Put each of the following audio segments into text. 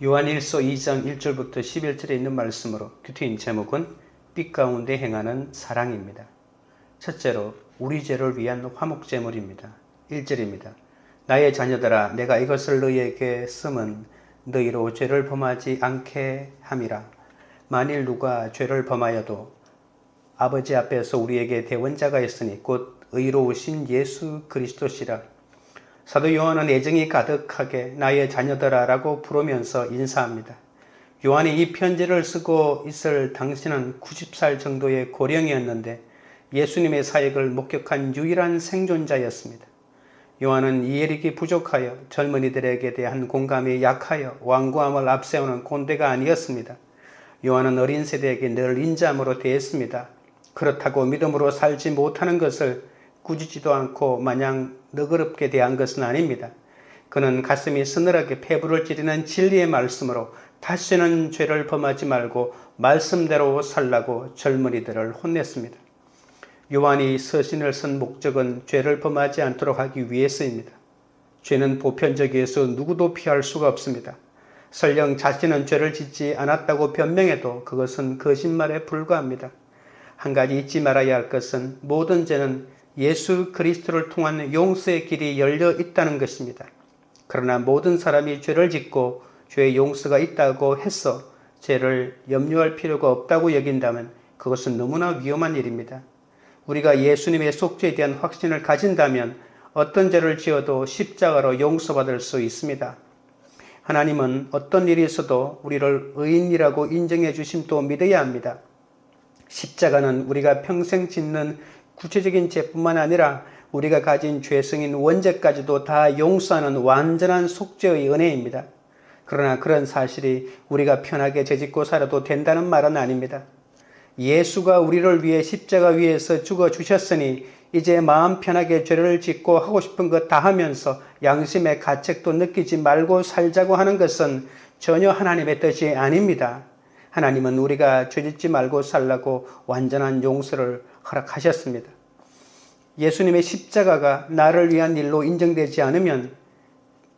요한일서 2장 1절부터 11절에 있는 말씀으로 큐트인 제목은 빛 가운데 행하는 사랑입니다. 첫째로 우리 죄를 위한 화목 제물입니다. 1절입니다. 나의 자녀들아 내가 이것을 너희에게 쓰면 너희로 죄를 범하지 않게 함이라. 만일 누가 죄를 범하여도 아버지 앞에서 우리에게 대원자가 있으니 곧 의로우신 예수 그리스도시라. 사도 요한은 애정이 가득하게 나의 자녀들아라고 부르면서 인사합니다. 요한이 이 편지를 쓰고 있을 당시는 90살 정도의 고령이었는데 예수님의 사역을 목격한 유일한 생존자였습니다. 요한은 이해력이 부족하여 젊은이들에게 대한 공감이 약하여 완고함을 앞세우는 꼰대가 아니었습니다. 요한은 어린 세대에게 늘 인자함으로 대했습니다. 그렇다고 믿음으로 살지 못하는 것을 꾸짖지도 않고 마냥 너그럽게 대한 것은 아닙니다. 그는 가슴이 서늘하게 폐부를 찌르는 진리의 말씀으로 다시는 죄를 범하지 말고 말씀대로 살라고 젊은이들을 혼냈습니다. 요한이 서신을 쓴 목적은 죄를 범하지 않도록 하기 위해서입니다. 죄는 보편적이어서 누구도 피할 수가 없습니다. 설령 자신은 죄를 짓지 않았다고 변명해도 그것은 거짓말에 불과합니다. 한 가지 잊지 말아야 할 것은 모든 죄는 예수 그리스도를 통한 용서의 길이 열려 있다는 것입니다. 그러나 모든 사람이 죄를 짓고 죄의 용서가 있다고 해서 죄를 염려할 필요가 없다고 여긴다면 그것은 너무나 위험한 일입니다. 우리가 예수님의 속죄에 대한 확신을 가진다면 어떤 죄를 지어도 십자가로 용서받을 수 있습니다. 하나님은 어떤 일이 있어도 우리를 의인이라고 인정해 주심도 믿어야 합니다. 십자가는 우리가 평생 짓는 구체적인 죄뿐만 아니라 우리가 가진 죄성인 원죄까지도 다 용서하는 완전한 속죄의 은혜입니다. 그러나 그런 사실이 우리가 편하게 죄짓고 살아도 된다는 말은 아닙니다. 예수가 우리를 위해 십자가 위에서 죽어 주셨으니 이제 마음 편하게 죄를 짓고 하고 싶은 것 다 하면서 양심의 가책도 느끼지 말고 살자고 하는 것은 전혀 하나님의 뜻이 아닙니다. 하나님은 우리가 죄 짓지 말고 살라고 완전한 용서를 허락하셨습니다. 예수님의 십자가가 나를 위한 일로 인정되지 않으면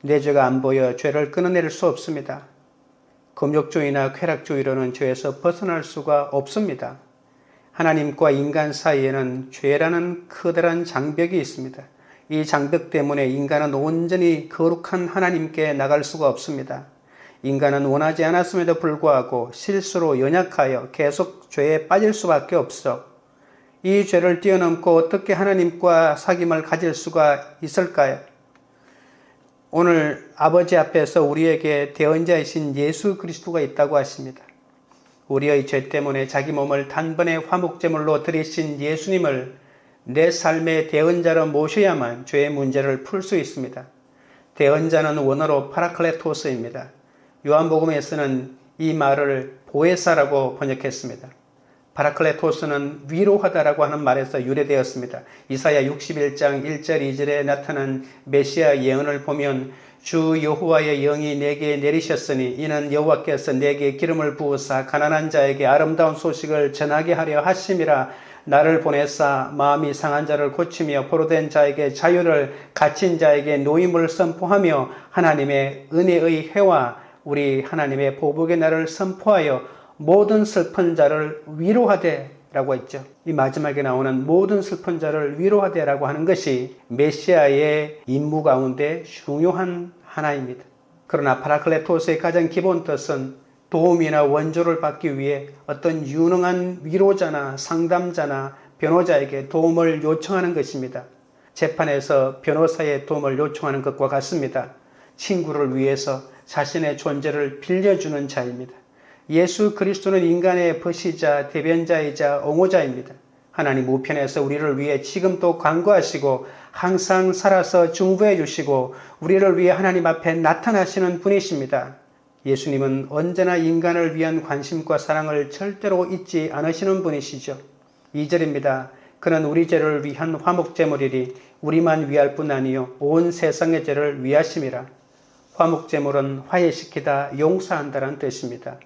내 죄가 안 보여 죄를 끊어낼 수 없습니다. 금욕주의나 쾌락주의로는 죄에서 벗어날 수가 없습니다. 하나님과 인간 사이에는 죄라는 커다란 장벽이 있습니다. 이 장벽 때문에 인간은 온전히 거룩한 하나님께 나갈 수가 없습니다. 인간은 원하지 않았음에도 불구하고 실수로 연약하여 계속 죄에 빠질 수밖에 없어. 이 죄를 뛰어넘고 어떻게 하나님과 사귐을 가질 수가 있을까요? 오늘 아버지 앞에서 우리에게 대언자이신 예수 그리스도가 있다고 하십니다. 우리의 죄 때문에 자기 몸을 단번에 화목제물로 들이신 예수님을 내 삶의 대언자로 모셔야만 죄의 문제를 풀 수 있습니다. 대언자는 원어로 파라클레토스입니다. 요한복음에서는 이 말을 보혜사라고 번역했습니다. 파라클레토스는 위로하다라고 하는 말에서 유래되었습니다. 이사야 61장 1절 2절에 나타난 메시아 예언을 보면 주 여호와의 영이 내게 내리셨으니 이는 여호와께서 내게 기름을 부으사 가난한 자에게 아름다운 소식을 전하게 하려 하심이라 나를 보내사 마음이 상한 자를 고치며 포로된 자에게 자유를 갇힌 자에게 노임을 선포하며 하나님의 은혜의 해와 우리 하나님의 보복의 날을 선포하여 모든 슬픈 자를 위로하되 라고 했죠. 이 마지막에 나오는 모든 슬픈 자를 위로하되 라고 하는 것이 메시아의 임무 가운데 중요한 하나입니다. 그러나 파라클레토스의 가장 기본 뜻은 도움이나 원조를 받기 위해 어떤 유능한 위로자나 상담자나 변호자에게 도움을 요청하는 것입니다. 재판에서 변호사의 도움을 요청하는 것과 같습니다. 친구를 위해서 자신의 존재를 빌려주는 자입니다. 예수 그리스도는 인간의 버시자, 대변자이자 옹호자입니다. 하나님 우편에서 우리를 위해 지금도 간구하시고 항상 살아서 중보해 주시고 우리를 위해 하나님 앞에 나타나시는 분이십니다. 예수님은 언제나 인간을 위한 관심과 사랑을 절대로 잊지 않으시는 분이시죠. 2절입니다. 그는 우리 죄를 위한 화목제물이리 우리만 위할 뿐 아니요 온 세상의 죄를 위하심이라. 화목제물은 화해시키다 용서한다는 뜻입니다.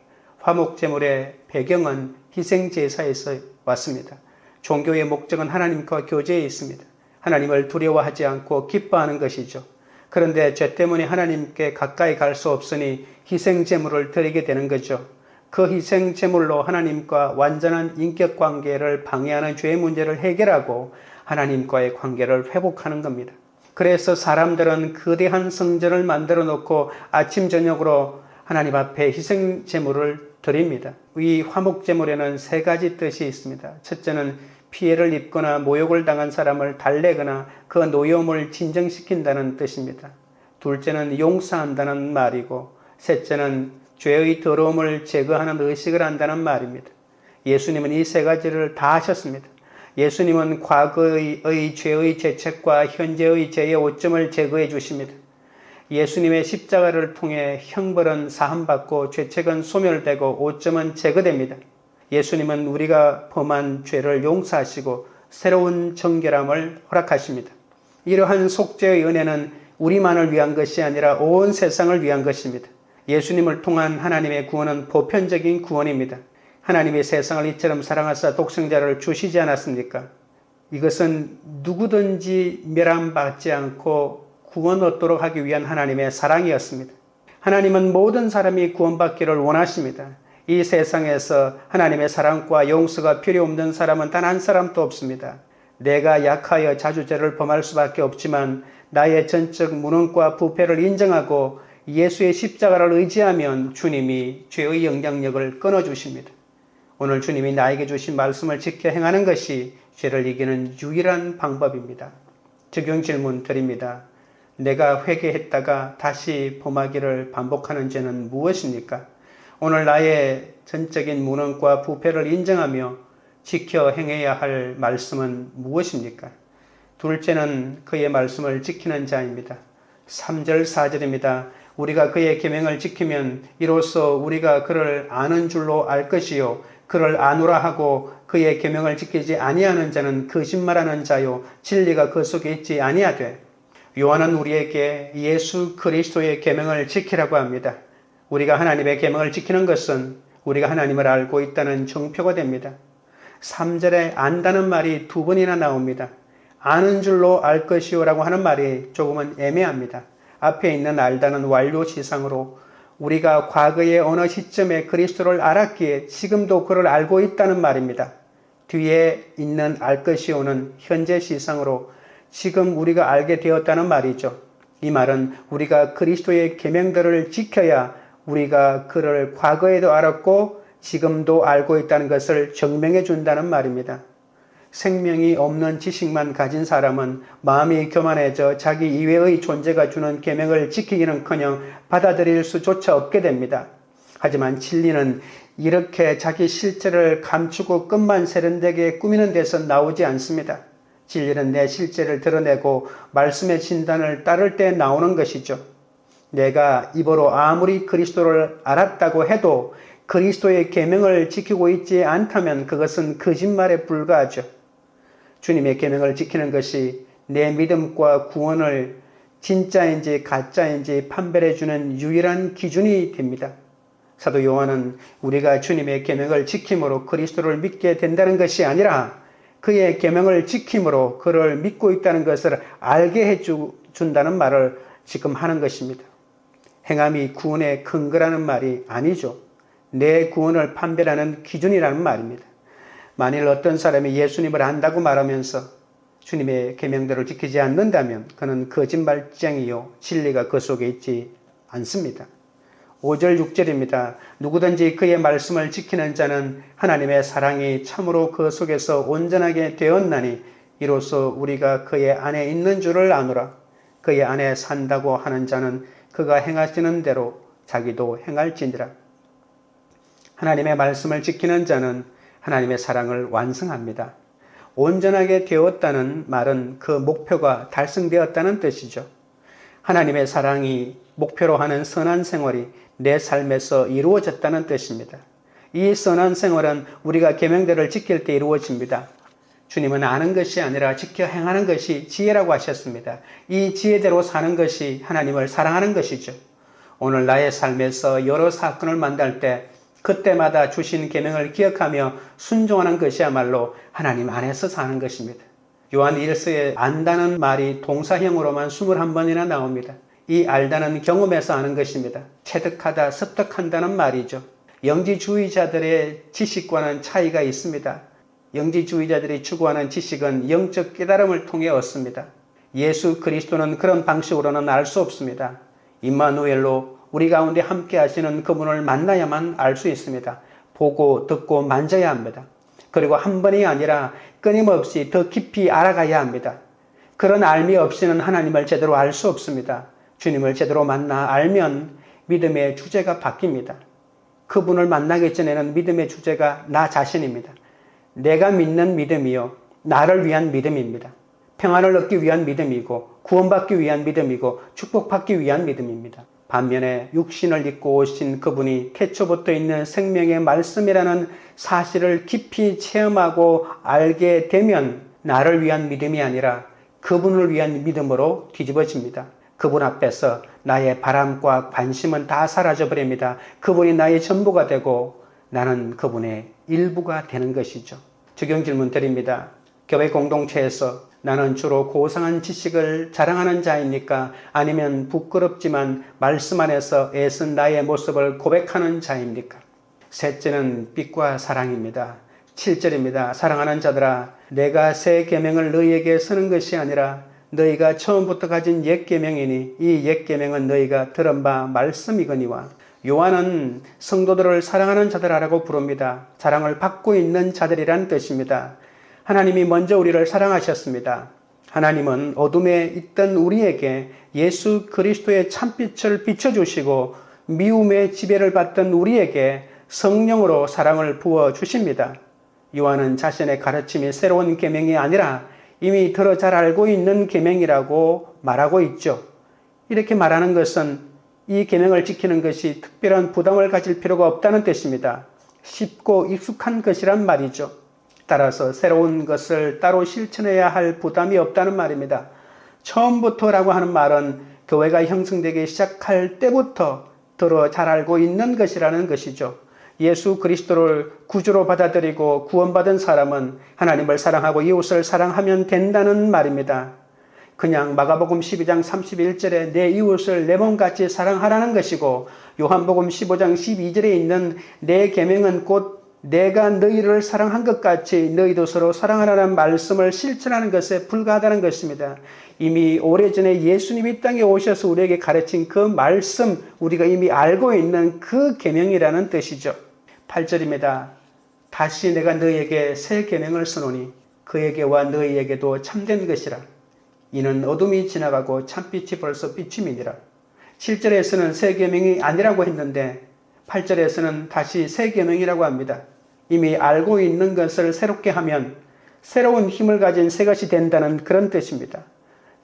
화목제물의 배경은 희생제사에서 왔습니다. 종교의 목적은 하나님과 교제에 있습니다. 하나님을 두려워하지 않고 기뻐하는 것이죠. 그런데 죄 때문에 하나님께 가까이 갈 수 없으니 희생 제물을 드리게 되는 거죠. 그 희생 제물로 하나님과 완전한 인격 관계를 방해하는 죄의 문제를 해결하고 하나님과의 관계를 회복하는 겁니다. 그래서 사람들은 거대한 성전을 만들어 놓고 아침 저녁으로 하나님 앞에 희생 제물을 드립니다. 이 화목 제물에는 세 가지 뜻이 있습니다. 첫째는 피해를 입거나 모욕을 당한 사람을 달래거나 그 노여움을 진정시킨다는 뜻입니다. 둘째는 용서한다는 말이고 셋째는 죄의 더러움을 제거하는 의식을 한다는 말입니다. 예수님은 이 세 가지를 다 하셨습니다. 예수님은 과거의 죄의 죄책과 현재의 죄의 오점을 제거해 주십니다. 예수님의 십자가를 통해 형벌은 사함받고 죄책은 소멸되고 오점은 제거됩니다. 예수님은 우리가 범한 죄를 용서하시고 새로운 정결함을 허락하십니다. 이러한 속죄의 은혜는 우리만을 위한 것이 아니라 온 세상을 위한 것입니다. 예수님을 통한 하나님의 구원은 보편적인 구원입니다. 하나님이 세상을 이처럼 사랑하사 독생자를 주시지 않았습니까? 이것은 누구든지 멸함받지 않고 구원 얻도록 하기 위한 하나님의 사랑이었습니다. 하나님은 모든 사람이 구원받기를 원하십니다. 이 세상에서 하나님의 사랑과 용서가 필요 없는 사람은 단 한 사람도 없습니다. 내가 약하여 자주 죄를 범할 수밖에 없지만 나의 전적 무능과 부패를 인정하고 예수의 십자가를 의지하면 주님이 죄의 영향력을 끊어주십니다. 오늘 주님이 나에게 주신 말씀을 지켜 행하는 것이 죄를 이기는 유일한 방법입니다. 적용 질문 드립니다. 내가 회개했다가 다시 범하기를 반복하는 죄는 무엇입니까? 오늘 나의 전적인 무능과 부패를 인정하며 지켜 행해야 할 말씀은 무엇입니까? 둘째는 그의 말씀을 지키는 자입니다. 3절 4절입니다. 우리가 그의 계명을 지키면 이로써 우리가 그를 아는 줄로 알 것이요 그를 아노라 하고 그의 계명을 지키지 아니하는 자는 거짓말하는 자요 진리가 그 속에 있지 아니하되 요한은 우리에게 예수 그리스도의 계명을 지키라고 합니다. 우리가 하나님의 계명을 지키는 것은 우리가 하나님을 알고 있다는 정표가 됩니다. 3절에 안다는 말이 두 번이나 나옵니다. 아는 줄로 알 것이요라고 하는 말이 조금은 애매합니다. 앞에 있는 알다는 완료 시상으로 우리가 과거의 어느 시점에 그리스도를 알았기에 지금도 그를 알고 있다는 말입니다. 뒤에 있는 알 것이오는 현재 시상으로 지금 우리가 알게 되었다는 말이죠. 이 말은 우리가 그리스도의 계명들을 지켜야 우리가 그를 과거에도 알았고 지금도 알고 있다는 것을 증명해 준다는 말입니다. 생명이 없는 지식만 가진 사람은 마음이 교만해져 자기 이외의 존재가 주는 계명을 지키기는커녕 받아들일 수조차 없게 됩니다. 하지만 진리는 이렇게 자기 실체를 감추고 끝만 세련되게 꾸미는 데서 나오지 않습니다. 진리는 내 실제를 드러내고 말씀의 진단을 따를 때 나오는 것이죠. 내가 입으로 아무리 그리스도를 알았다고 해도 그리스도의 계명을 지키고 있지 않다면 그것은 거짓말에 불과하죠. 주님의 계명을 지키는 것이 내 믿음과 구원을 진짜인지 가짜인지 판별해 주는 유일한 기준이 됩니다. 사도 요한은 우리가 주님의 계명을 지킴으로 그리스도를 믿게 된다는 것이 아니라 그의 계명을 지킴으로 그를 믿고 있다는 것을 알게 해 준다는 말을 지금 하는 것입니다. 행함이 구원의 근거라는 말이 아니죠. 내 구원을 판별하는 기준이라는 말입니다. 만일 어떤 사람이 예수님을 안다고 말하면서 주님의 계명들을 지키지 않는다면 그는 거짓말쟁이요 진리가 그 속에 있지 않습니다. 5절 6절입니다. 누구든지 그의 말씀을 지키는 자는 하나님의 사랑이 참으로 그 속에서 온전하게 되었나니 이로써 우리가 그의 안에 있는 줄을 아노라. 그의 안에 산다고 하는 자는 그가 행하시는 대로 자기도 행할지니라. 하나님의 말씀을 지키는 자는 하나님의 사랑을 완성합니다. 온전하게 되었다는 말은 그 목표가 달성되었다는 뜻이죠. 하나님의 사랑이 목표로 하는 선한 생활이 내 삶에서 이루어졌다는 뜻입니다. 이 선한 생활은 우리가 계명대를 지킬 때 이루어집니다. 주님은 아는 것이 아니라 지켜 행하는 것이 지혜라고 하셨습니다. 이 지혜대로 사는 것이 하나님을 사랑하는 것이죠. 오늘 나의 삶에서 여러 사건을 만날 때 그때마다 주신 계명을 기억하며 순종하는 것이야말로 하나님 안에서 사는 것입니다. 요한 1서에 안다는 말이 동사형으로만 21번이나 나옵니다. 이 알다는 경험에서 아는 것입니다. 체득하다, 습득한다는 말이죠. 영지주의자들의 지식과는 차이가 있습니다. 영지주의자들이 추구하는 지식은 영적 깨달음을 통해 얻습니다. 예수 그리스도는 그런 방식으로는 알 수 없습니다. 임마누엘로 우리 가운데 함께 하시는 그분을 만나야만 알 수 있습니다. 보고 듣고 만져야 합니다. 그리고 한 번이 아니라 끊임없이 더 깊이 알아가야 합니다. 그런 알미 없이는 하나님을 제대로 알 수 없습니다. 주님을 제대로 만나 알면 믿음의 주제가 바뀝니다. 그분을 만나기 전에는 믿음의 주제가 나 자신입니다. 내가 믿는 믿음이요. 나를 위한 믿음입니다. 평안을 얻기 위한 믿음이고, 구원받기 위한 믿음이고, 축복받기 위한 믿음입니다. 반면에 육신을 입고 오신 그분이 태초부터 있는 생명의 말씀이라는 사실을 깊이 체험하고 알게 되면 나를 위한 믿음이 아니라 그분을 위한 믿음으로 뒤집어집니다. 그분 앞에서 나의 바람과 관심은 다 사라져 버립니다. 그분이 나의 전부가 되고 나는 그분의 일부가 되는 것이죠. 적용 질문 드립니다. 교회 공동체에서 나는 주로 고상한 지식을 자랑하는 자입니까? 아니면 부끄럽지만 말씀 안에서 애쓴 나의 모습을 고백하는 자입니까? 셋째는 빛과 사랑입니다. 7절입니다. 사랑하는 자들아 내가 새 계명을 너희에게 쓰는 것이 아니라 너희가 처음부터 가진 옛 계명이니 이 옛 계명은 너희가 들은 바 말씀이거니와 요한은 성도들을 사랑하는 자들아라고 부릅니다. 사랑을 받고 있는 자들이란 뜻입니다. 하나님이 먼저 우리를 사랑하셨습니다. 하나님은 어둠에 있던 우리에게 예수 그리스도의 참빛을 비춰주시고 미움의 지배를 받던 우리에게 성령으로 사랑을 부어 주십니다. 요한은 자신의 가르침이 새로운 계명이 아니라 이미 들어 잘 알고 있는 계명이라고 말하고 있죠. 이렇게 말하는 것은 이 계명을 지키는 것이 특별한 부담을 가질 필요가 없다는 뜻입니다. 쉽고 익숙한 것이란 말이죠. 따라서 새로운 것을 따로 실천해야 할 부담이 없다는 말입니다. 처음부터라고 하는 말은 교회가 형성되기 시작할 때부터 들어 잘 알고 있는 것이라는 것이죠. 예수 그리스도를 구주로 받아들이고 구원받은 사람은 하나님을 사랑하고 이웃을 사랑하면 된다는 말입니다. 그냥 마가복음 12장 31절에 내 이웃을 내 몸같이 사랑하라는 것이고 요한복음 15장 12절에 있는 내 계명은 곧 내가 너희를 사랑한 것 같이 너희도 서로 사랑하라는 말씀을 실천하는 것에 불과하다는 것입니다. 이미 오래전에 예수님이 땅에 오셔서 우리에게 가르친 그 말씀 우리가 이미 알고 있는 그 계명이라는 뜻이죠. 8절입니다. 다시 내가 너희에게 새 계명을 쓰노니 그에게와 너희에게도 참된 것이라. 이는 어둠이 지나가고 참빛이 벌써 비춤이니라. 7절에서는 새 계명이 아니라고 했는데 8절에서는 다시 새 계명이라고 합니다. 이미 알고 있는 것을 새롭게 하면 새로운 힘을 가진 새 것이 된다는 그런 뜻입니다.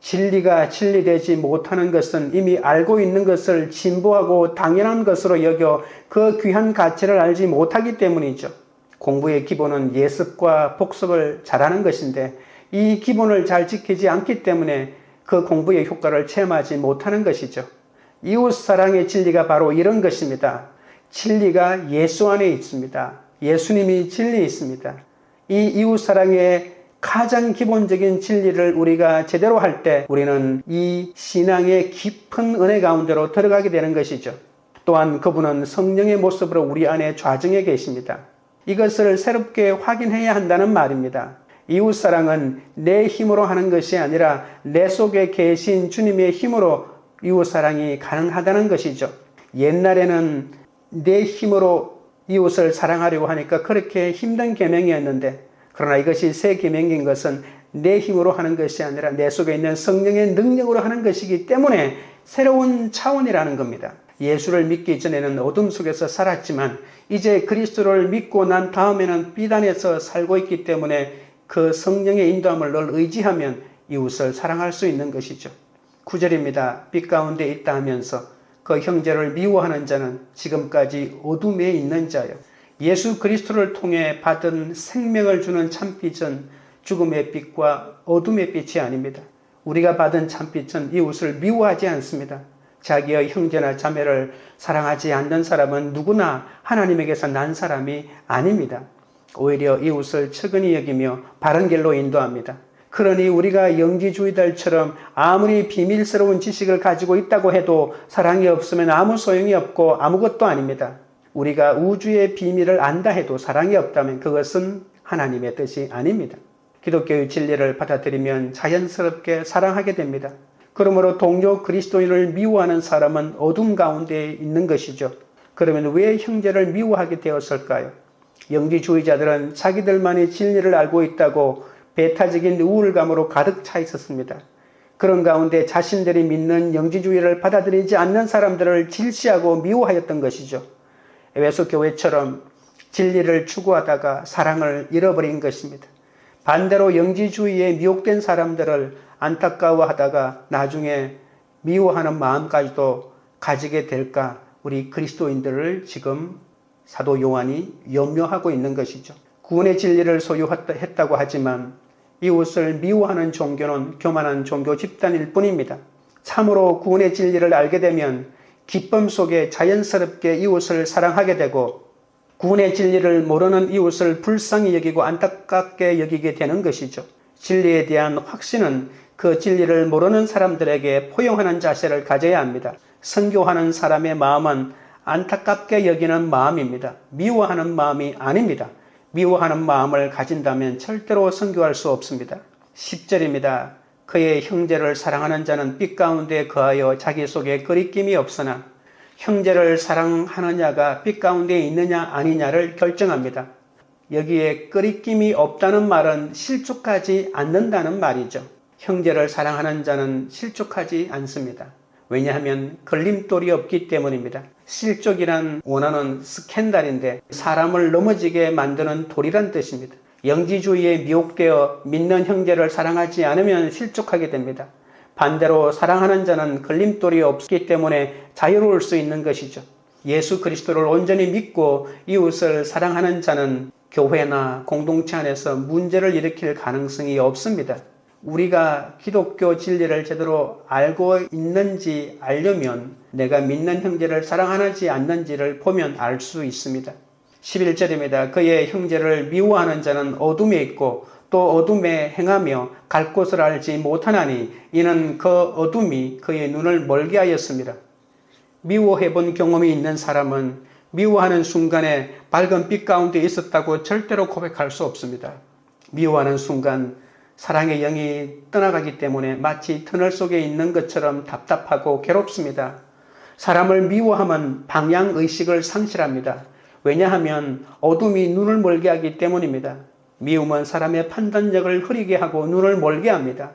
진리가 진리되지 못하는 것은 이미 알고 있는 것을 진보하고 당연한 것으로 여겨 그 귀한 가치를 알지 못하기 때문이죠. 공부의 기본은 예습과 복습을 잘하는 것인데 이 기본을 잘 지키지 않기 때문에 그 공부의 효과를 체험하지 못하는 것이죠. 이웃 사랑의 진리가 바로 이런 것입니다. 진리가 예수 안에 있습니다. 예수님이 진리에 있습니다. 이 이웃 사랑의 가장 기본적인 진리를 우리가 제대로 할 때 우리는 이 신앙의 깊은 은혜 가운데로 들어가게 되는 것이죠. 또한 그분은 성령의 모습으로 우리 안에 좌정해 계십니다. 이것을 새롭게 확인해야 한다는 말입니다. 이웃 사랑은 내 힘으로 하는 것이 아니라 내 속에 계신 주님의 힘으로 이웃 사랑이 가능하다는 것이죠. 옛날에는 내 힘으로 이웃을 사랑하려고 하니까 그렇게 힘든 계명이었는데 그러나 이것이 새 계명인 것은 내 힘으로 하는 것이 아니라 내 속에 있는 성령의 능력으로 하는 것이기 때문에 새로운 차원이라는 겁니다. 예수를 믿기 전에는 어둠 속에서 살았지만 이제 그리스도를 믿고 난 다음에는 비단에서 살고 있기 때문에 그 성령의 인도함을 늘 의지하면 이웃을 사랑할 수 있는 것이죠. 9절입니다. 빛 가운데 있다 하면서 그 형제를 미워하는 자는 지금까지 어둠에 있는 자요. 예수 그리스도를 통해 받은 생명을 주는 참빛은 죽음의 빛과 어둠의 빛이 아닙니다. 우리가 받은 참빛은 이웃을 미워하지 않습니다. 자기의 형제나 자매를 사랑하지 않는 사람은 누구나 하나님에게서 난 사람이 아닙니다. 오히려 이웃을 측은히 여기며 바른 길로 인도합니다. 그러니 우리가 영지주의들처럼 아무리 비밀스러운 지식을 가지고 있다고 해도 사랑이 없으면 아무 소용이 없고 아무것도 아닙니다. 우리가 우주의 비밀을 안다 해도 사랑이 없다면 그것은 하나님의 뜻이 아닙니다. 기독교의 진리를 받아들이면 자연스럽게 사랑하게 됩니다. 그러므로 동료 그리스도인을 미워하는 사람은 어둠 가운데 있는 것이죠. 그러면 왜 형제를 미워하게 되었을까요? 영지주의자들은 자기들만의 진리를 알고 있다고 배타적인 우울감으로 가득 차 있었습니다. 그런 가운데 자신들이 믿는 영지주의를 받아들이지 않는 사람들을 질시하고 미워하였던 것이죠. 에베소 교회처럼 진리를 추구하다가 사랑을 잃어버린 것입니다. 반대로 영지주의에 미혹된 사람들을 안타까워하다가 나중에 미워하는 마음까지도 가지게 될까 우리 그리스도인들을 지금 사도 요한이 염려하고 있는 것이죠. 구원의 진리를 소유했다고 하지만 이웃을 미워하는 종교는 교만한 종교 집단일 뿐입니다. 참으로 구원의 진리를 알게 되면 기쁨 속에 자연스럽게 이웃을 사랑하게 되고 구원의 진리를 모르는 이웃을 불쌍히 여기고 안타깝게 여기게 되는 것이죠. 진리에 대한 확신은 그 진리를 모르는 사람들에게 포용하는 자세를 가져야 합니다. 선교하는 사람의 마음은 안타깝게 여기는 마음입니다. 미워하는 마음이 아닙니다. 미워하는 마음을 가진다면 절대로 선교할 수 없습니다. 10절입니다. 그의 형제를 사랑하는 자는 빛 가운데 거하여 자기 속에 거리낌이 없으나 형제를 사랑하느냐가 빛 가운데 있느냐 아니냐를 결정합니다. 여기에 끄리낌이 없다는 말은 실족하지 않는다는 말이죠. 형제를 사랑하는 자는 실족하지 않습니다. 왜냐하면 걸림돌이 없기 때문입니다. 실족이란 원어는 스캔달인데 사람을 넘어지게 만드는 돌이란 뜻입니다. 영지주의에 미혹되어 믿는 형제를 사랑하지 않으면 실족하게 됩니다. 반대로 사랑하는 자는 걸림돌이 없기 때문에 자유로울 수 있는 것이죠. 예수 그리스도를 온전히 믿고 이웃을 사랑하는 자는 교회나 공동체 안에서 문제를 일으킬 가능성이 없습니다. 우리가 기독교 진리를 제대로 알고 있는지 알려면 내가 믿는 형제를 사랑하는지 않는지를 보면 알 수 있습니다. 11절입니다. 그의 형제를 미워하는 자는 어둠에 있고 또 어둠에 행하며 갈 곳을 알지 못하나니 이는 그 어둠이 그의 눈을 멀게 하였습니다. 미워해 본 경험이 있는 사람은 미워하는 순간에 밝은 빛 가운데 있었다고 절대로 고백할 수 없습니다. 미워하는 순간 사랑의 영이 떠나가기 때문에 마치 터널 속에 있는 것처럼 답답하고 괴롭습니다. 사람을 미워하면 방향 의식을 상실합니다. 왜냐하면 어둠이 눈을 멀게 하기 때문입니다. 미움은 사람의 판단력을 흐리게 하고 눈을 멀게 합니다.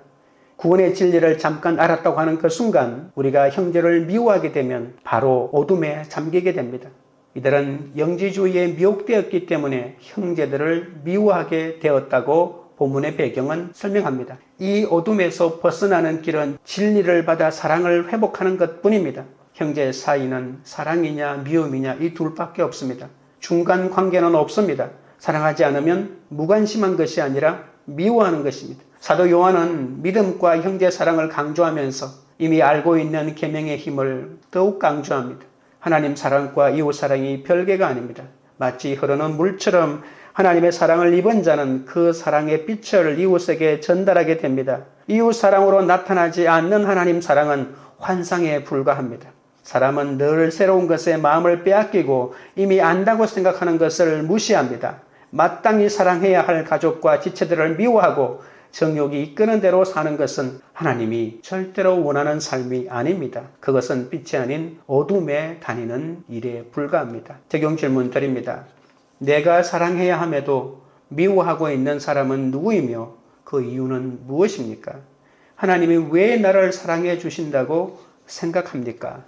구원의 진리를 잠깐 알았다고 하는 그 순간 우리가 형제를 미워하게 되면 바로 어둠에 잠기게 됩니다. 이들은 영지주의에 미혹되었기 때문에 형제들을 미워하게 되었다고 본문의 배경은 설명합니다. 이 어둠에서 벗어나는 길은 진리를 받아 사랑을 회복하는 것 뿐입니다. 형제 사이는 사랑이냐 미움이냐 이 둘밖에 없습니다. 중간 관계는 없습니다. 사랑하지 않으면 무관심한 것이 아니라 미워하는 것입니다. 사도 요한은 믿음과 형제 사랑을 강조하면서 이미 알고 있는 계명의 힘을 더욱 강조합니다. 하나님 사랑과 이웃 사랑이 별개가 아닙니다. 마치 흐르는 물처럼 하나님의 사랑을 입은 자는 그 사랑의 빛을 이웃에게 전달하게 됩니다. 이웃 사랑으로 나타나지 않는 하나님 사랑은 환상에 불과합니다. 사람은 늘 새로운 것에 마음을 빼앗기고 이미 안다고 생각하는 것을 무시합니다. 마땅히 사랑해야 할 가족과 지체들을 미워하고 정욕이 이끄는 대로 사는 것은 하나님이 절대로 원하는 삶이 아닙니다. 그것은 빛이 아닌 어둠에 다니는 일에 불과합니다. 적용 질문 드립니다. 내가 사랑해야 함에도 미워하고 있는 사람은 누구이며 그 이유는 무엇입니까? 하나님이 왜 나를 사랑해 주신다고 생각합니까?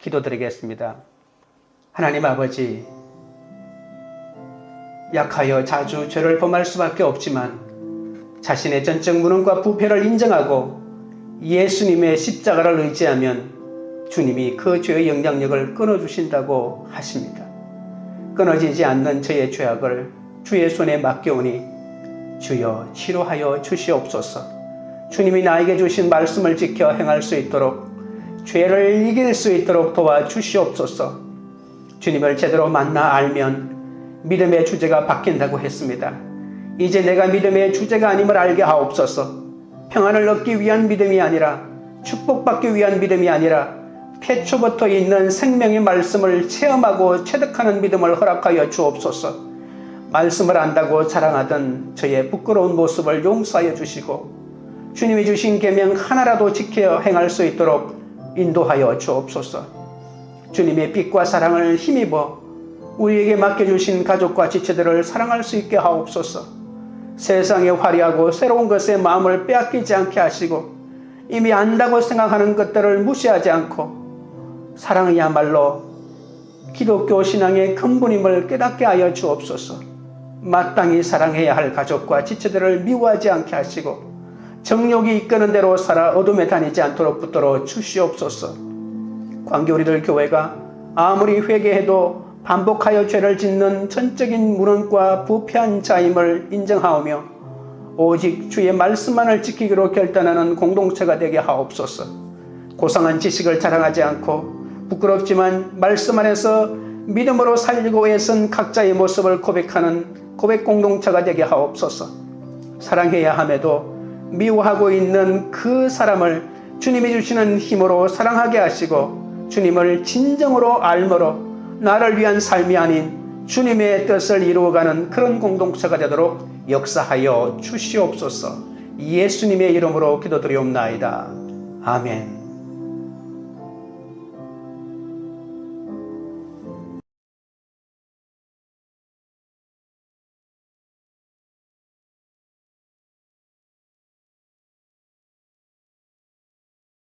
기도드리겠습니다. 하나님 아버지, 약하여 자주 죄를 범할 수밖에 없지만 자신의 전적 무능과 부패를 인정하고 예수님의 십자가를 의지하면 주님이 그 죄의 영향력을 끊어주신다고 하십니다. 끊어지지 않는 저의 죄악을 주의 손에 맡겨오니 주여 치료하여 주시옵소서. 주님이 나에게 주신 말씀을 지켜 행할 수 있도록 죄를 이길 수 있도록 도와 주시옵소서. 주님을 제대로 만나 알면 믿음의 주제가 바뀐다고 했습니다. 이제 내가 믿음의 주제가 아님을 알게 하옵소서. 평안을 얻기 위한 믿음이 아니라 축복받기 위한 믿음이 아니라 태초부터 있는 생명의 말씀을 체험하고 체득하는 믿음을 허락하여 주옵소서. 말씀을 안다고 자랑하던 저의 부끄러운 모습을 용서하여 주시고 주님이 주신 계명 하나라도 지켜 행할 수 있도록 인도하여 주옵소서. 주님의 빛과 사랑을 힘입어 우리에게 맡겨주신 가족과 지체들을 사랑할 수 있게 하옵소서. 세상에 화려하고 새로운 것에 마음을 빼앗기지 않게 하시고 이미 안다고 생각하는 것들을 무시하지 않고 사랑이야말로 기독교 신앙의 근본임을 깨닫게 하여 주옵소서. 마땅히 사랑해야 할 가족과 지체들을 미워하지 않게 하시고 정욕이 이끄는 대로 살아 어둠에 다니지 않도록 붙들어 주시옵소서. 관계 우리들 교회가 아무리 회개해도 반복하여 죄를 짓는 전적인 무능과 부패한 자임을 인정하오며 오직 주의 말씀만을 지키기로 결단하는 공동체가 되게 하옵소서. 고상한 지식을 자랑하지 않고 부끄럽지만 말씀 안에서 믿음으로 살리고 애쓴 각자의 모습을 고백하는 고백 공동체가 되게 하옵소서. 사랑해야 함에도 미워하고 있는 그 사람을 주님이 주시는 힘으로 사랑하게 하시고 주님을 진정으로 알므로 나를 위한 삶이 아닌 주님의 뜻을 이루어가는 그런 공동체가 되도록 역사하여 주시옵소서. 예수님의 이름으로 기도드리옵나이다. 아멘.